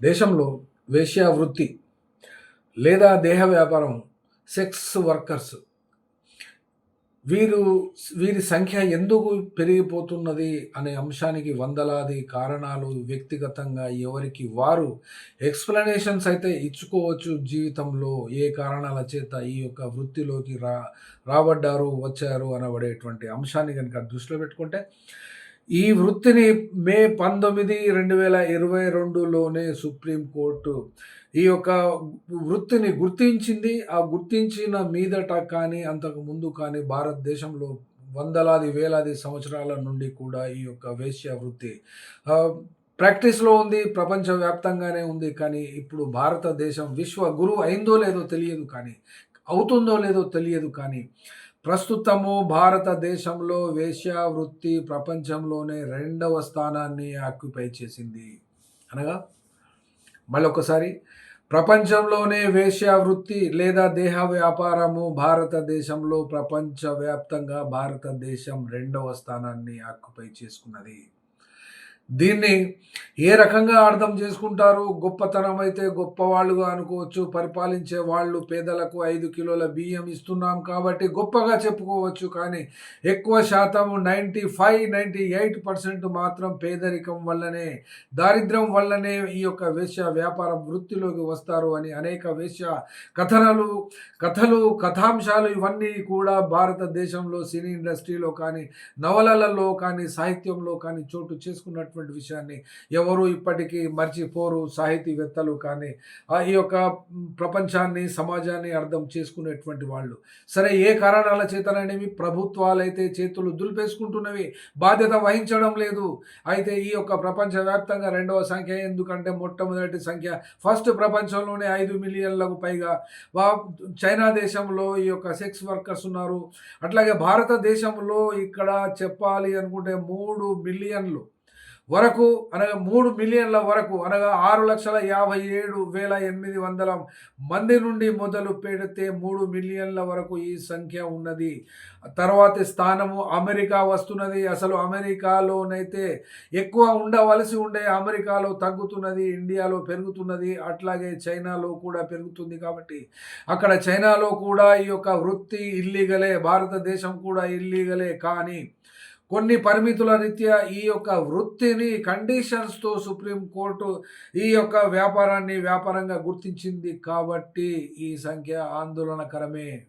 దేశంలో వేశ్యావృత్తి లేదా దేహ వ్యాపారం సెక్స్ వర్కర్స్ వీరు వీరి సంఖ్య ఎందుకు పెరిగిపోతున్నది అనే అంశానికి వందలాది కారణాలు వ్యక్తిగతంగా ఎవరికి వారు ఎక్స్ప్లెనేషన్స్ అయితే ఇచ్చుకోవచ్చు జీవితంలో ఏ కారణాల చేత ఈ యొక్క వృత్తిలోకి రా రాబడ్డారు వచ్చారు అనబడేటువంటి అంశాన్ని కనుక దృష్టిలో పెట్టుకుంటే ఈ వృత్తిని మే పంతొమ్మిది రెండు వేల ఇరవై రెండులోనే సుప్రీంకోర్టు ఈ యొక్క వృత్తిని గుర్తించింది. ఆ గుర్తించిన మీదట కానీ అంతకు ముందు కానీ భారతదేశంలో వందలాది వేలాది సంవత్సరాల నుండి కూడా ఈ యొక్క వేశ్య వృత్తి ప్రాక్టీస్లో ఉంది ప్రపంచవ్యాప్తంగానే ఉంది. కానీ ఇప్పుడు భారతదేశం విశ్వ గురువు అయిందో లేదో తెలియదు కానీ అవుతుందో లేదో తెలియదు కానీ ప్రస్తుతము భారతదేశంలో వేశ్యావృత్తి ప్రపంచంలోనే రెండవ స్థానాన్ని ఆక్యుపై చేసింది. అనగా మళ్ళీ ఒకసారి ప్రపంచంలోనే వేశ్యావృత్తి లేదా దేహ వ్యాపారము భారతదేశంలో ప్రపంచవ్యాప్తంగా భారతదేశం రెండవ స్థానాన్ని ఆక్యుపై చేసుకున్నది. దీన్ని ఏ రకంగా అర్థం చేసుకుంటారు? గొప్పతనం అయితే గొప్పవాళ్ళుగా అనుకోవచ్చు. పరిపాలించే వాళ్ళు పేదలకు ఐదు కిలోల బియ్యం ఇస్తున్నాం కాబట్టి గొప్పగా చెప్పుకోవచ్చు. కానీ ఎక్కువ శాతం ninety five ninety eight percent మాత్రం పేదరికం వల్లనే దారిద్ర్యం వల్లనే ఈ యొక్క వేశ్య వ్యాపార వృత్తిలోకి వస్తారు అని అనేక వేశ్య కథనలు కథలు కథాంశాలు ఇవన్నీ కూడా భారతదేశంలో సినీ ఇండస్ట్రీలో కానీ నవలలలో కానీ సాహిత్యంలో కానీ చోటు చేసుకున్నట్టు అనేటువంటి విషయాన్ని ఎవరు ఇప్పటికీ మర్చిపోరు సాహితీవేత్తలు కానీ ఈ యొక్క ప్రపంచాన్ని సమాజాన్ని అర్థం చేసుకునేటువంటి వాళ్ళు. సరే ఏ కారణాల చేతననేవి? ప్రభుత్వాలైతే చేతులు దులిపేసుకుంటున్నవి. బాధ్యత వహించడం లేదు. అయితే ఈ యొక్క ప్రపంచవ్యాప్తంగా రెండవ సంఖ్య ఎందుకంటే మొట్టమొదటి సంఖ్య? ఫస్ట్ ప్రపంచంలోనే ఐదు మిలియన్లకు పైగా. చైనా దేశంలో ఈ యొక్క సెక్స్ వర్కర్స్ ఉన్నారు. అట్లాగే భారతదేశంలో ఇక్కడ చెప్పాలి అనుకుంటే మూడు మిలియన్లు. వరకు అనగా మూడు మిలియన్ల వరకు అనగా ఆరు లక్షల యాభై ఏడు వేల ఎనిమిది వందల మంది నుండి మొదలు పెడితే మూడు మిలియన్ల వరకు ఈ సంఖ్య ఉన్నది. తర్వాతి స్థానము అమెరికా వస్తున్నది. అసలు అమెరికాలోనైతే ఎక్కువ ఉండవలసి ఉండే అమెరికాలో తగ్గుతున్నది. ఇండియాలో పెరుగుతున్నది. అట్లాగే చైనాలో కూడా పెరుగుతుంది కాబట్టి అక్కడ చైనాలో కూడా ఈ యొక్క వృత్తి ఇల్లీగలే భారతదేశం కూడా ఇల్లీగలే కానీ కొన్ని పరిమితుల రీత్యా ఈ యొక్క వృత్తిని కండిషన్స్తో సుప్రీంకోర్టు ఈ యొక్క వ్యాపారాన్ని వ్యాపారంగా గుర్తించింది కాబట్టి ఈ సంఖ్య ఆందోళనకరమే.